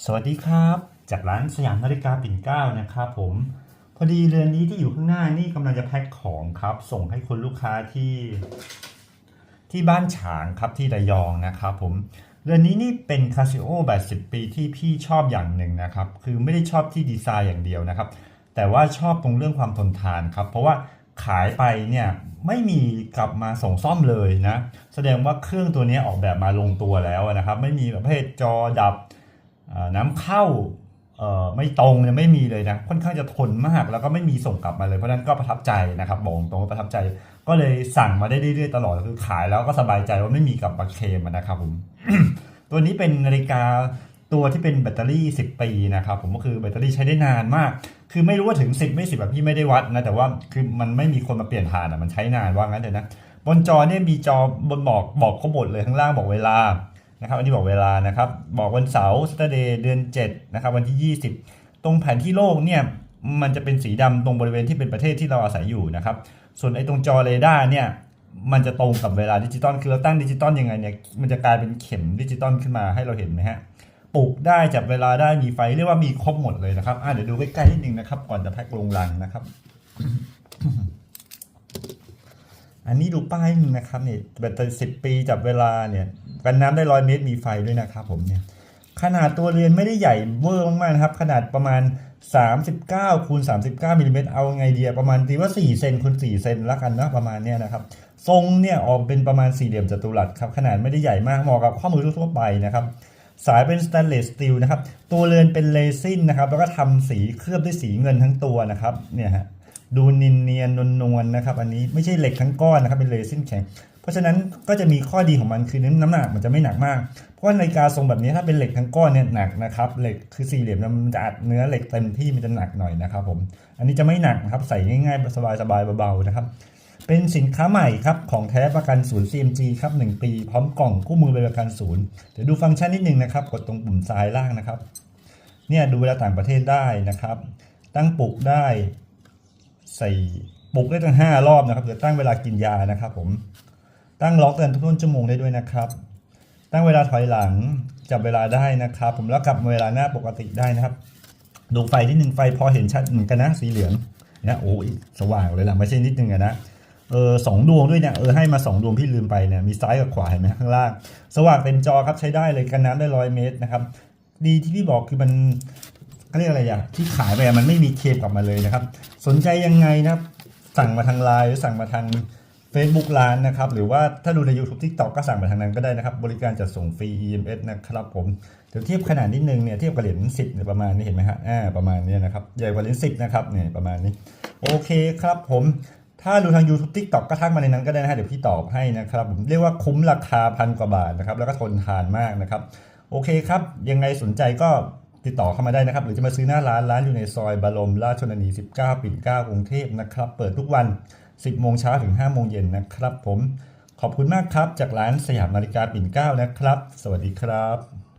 สวัสดีครับ จากร้านสยามนาฬิกาปิ่นเก้านะครับผมพอดีเรือนนี้ที่อยู่ข้างหน้านี่กำลังจะแพ็คของครับ ส่งให้คุณลูกค้าที่ที่บ้านฉางครับที่ระยองนะครับผมเรือนนี้นี่เป็นคาซิโอแบบ10ปีที่พี่ชอบอย่างหนึ่งนะครับ คือไม่ได้ชอบที่ดีไซน์อย่างเดียวนะครับ แต่ว่าชอบตรงเรื่องความทนทานครับ เพราะว่าขายไปเนี่ยไม่มีกลับมาส่งซ่อมเลยนะ แสดงว่าเครื่องตัวนี้ออกแบบมาลงตัวแล้วนะครับ ไม่มีประเภทจอดับ น้ำเข้าไม่ตรงเนี่ยไม่มีเลยนะค่อนข้างจะทนมากแล้วก็ไม่มีส่งกลับมาเลยเพราะนั้นก็ประทับใจนะครับบอกตรงว่าประทับใจ ก็เลยสั่งมาได้เรื่อยๆตลอดคือขายแล้วก็สบายใจว่าไม่มีกลับมาเคลมนะครับผมตัวนี้เป็นนาฬิกาตัวที่เป็นแบตเตอรี่ 10 ปีนะครับผมก็คือแบตเตอรี่ใช้ได้นานมาก คือไม่รู้ว่าถึง 10 ไม่10แบบพี่ไม่ได้วัดนะแต่ว่าคือมันไม่มีคนมาเปลี่ยนผ่านอะมันใช้นานว่างั้นเลยนะบนจอเนี่ยมีจอบนบอกบอกข้อมูลเลยข้างล่างบอกเวลา นะครับ อันนี้บอกเวลานะครับ บอกวันเสาร์ Saturday เดือน7นะครับ วันที่ 20 ตรงแผนที่โลกเนี่ย มันจะเป็นสีดำตรงบริเวณที่เป็นประเทศที่เราอาศัยอยู่นะครับ ส่วนไอ้ตรงจอเรดาร์เนี่ย มันจะตรงกับเวลาดิจิตอล คือเราตั้งดิจิตอลยังไงเนี่ย มันจะกลายเป็นเข็มดิจิตอลขึ้นมาให้เราเห็นไหมฮะ ปลุกได้จับเวลาได้มีไฟเรียกว่ามีครบหมดเลยนะครับ อะเดี๋ยวดูใกล้ๆนิดนึงนะครับ ก่อนจะแพ็คลงลังนะครับ อันนี้ดูป้ายนึงนะครับเนี่ยแบตเตอรี่สิปีจับเวลาเนี่ยกันน้ำได้ร้อยเมตรมีไฟด้วยนะครับผมเนี่ยขนาดตัวเรือนไม่ได้ใหญ่เวอร์มากๆนะครับขนาดประมาณ 39คูณ39มิลลิเมตรเอาไงเดียประมาณตีว่า 4 เซนคูณ4เซนละกันนะประมาณเนี้ยนะครับทรงเนี่ยออกเป็นประมาณสี่เหลี่ยมจัตุรัสครับขนาดไม่ได้ใหญ่มากเหมาะกับข้อมือทั่วไปนะครับสายเป็นสแตนเลสสตีลนะครับตัวเรือนเป็นเรซินนะครับแล้วก็ทำสีเคลือบด้วยสีเงินทั้งตัวนะครับเนี่ยฮะ ดูนินเนียนนวลนวลๆนะครับ อันนี้ไม่ใช่เหล็กทั้งก้อนนะครับเป็นเรซินแข็ง เพราะฉะนั้นก็จะมีข้อดีของมันคือน้ำหนักมันจะไม่หนักมาก เพราะว่านาฬิกาทรงแบบนี้ถ้าเป็นเหล็กทั้งก้อนเนี่ยหนักนะครับเหล็กคือสี่เหลี่ยมเนี่ยมันจะอัดเนื้อเหล็กเต็มที่มันจะหนักหน่อยนะครับผมอันนี้จะไม่หนักครับใส่ง่ายๆสบายๆเบาๆนะครับเป็นสินค้าใหม่ครับ ของแท้ประกันศูนย์ CMG ครับ 1 ปี พร้อมกล่องคู่มือบประกันศูนย์เดี๋ยวดูฟังก์ชันนิดนึงนะครับ กดตรงปุ่มซ้ายล่างนะครับ เนี่ยดูเวลาต่างประเทศได้นะครับ ตั้งปลุกได้ ใส่ปลุกได้ตั้งห้ารอบนะครับหรือตั้งเวลากินยานะครับผมตั้งล็อกเตือนทุกๆชั่วโมงได้ด้วยนะครับ ตั้งเวลาถอยหลังจับเวลาได้นะครับ ผมแล้วกลับเวลาหน้าปกติได้นะครับดูไฟที่หนึ่งไฟพอเห็นชัดเหมือนกันนะสีเหลืองนะโอ้ยสว่างเลยล่ะไม่ใช่นิดนึงอะนะเออสองดวงด้วยเนี่ยเออให้มาสองดวงพี่ลืมไปเนี่ยมีซ้ายกับขวาเห็นไหมข้างล่าง สว่างเต็มจอครับใช้ได้เลยกันน้ำได้ร้อยเมตรนะครับ ดีที่พี่บอกคือมัน เขาเรียกอะไรอย่างที่ขายไปอะมันไม่มีเคลมกลับมาเลยนะครับ สนใจยังไงนะครับ สั่งมาทางไลน์หรือสั่งมาทาง Facebook ร้านนะครับ หรือว่าถ้าดูใน YouTube TikTok ก็สั่งมาทางนั้นก็ได้นะครับ บริการจัดส่งฟรี EMS นะครับผมเดี๋ยวเทียบขนาดนิดนึงเนี่ยเทียบกับเหรียญ10เนี่ยประมาณนี้เห็นไหมฮะอ่าประมาณนี้นะครับใหญ่กว่าเหรียญ10นะครับเนี่ยประมาณนี้โอเคครับผมถ้าดูทาง YouTube TikTok ก็ทักมาในนั้นก็ได้นะฮะเดี๋ยวพี่ตอบให้นะครับผมเรียกว่าคุ้มราคาพันกว่าบาทนะครับแล้วก็ทนทานมากนะครับโอเคครับยังไงสนใจก็ ติดต่อเข้ามาได้นะครับ หรือจะมาซื้อหน้าร้านร้านอยู่ในซอยบรมราชชนนี 19 ปิ่นเก้ากรุงเทพนะครับ เปิดทุกวัน 10 โมงเช้าถึง 5 โมงเย็นนะครับผม ขอบคุณมากครับ จากร้านสยามนาฬิกาปิ่นเก้านะครับ สวัสดีครับ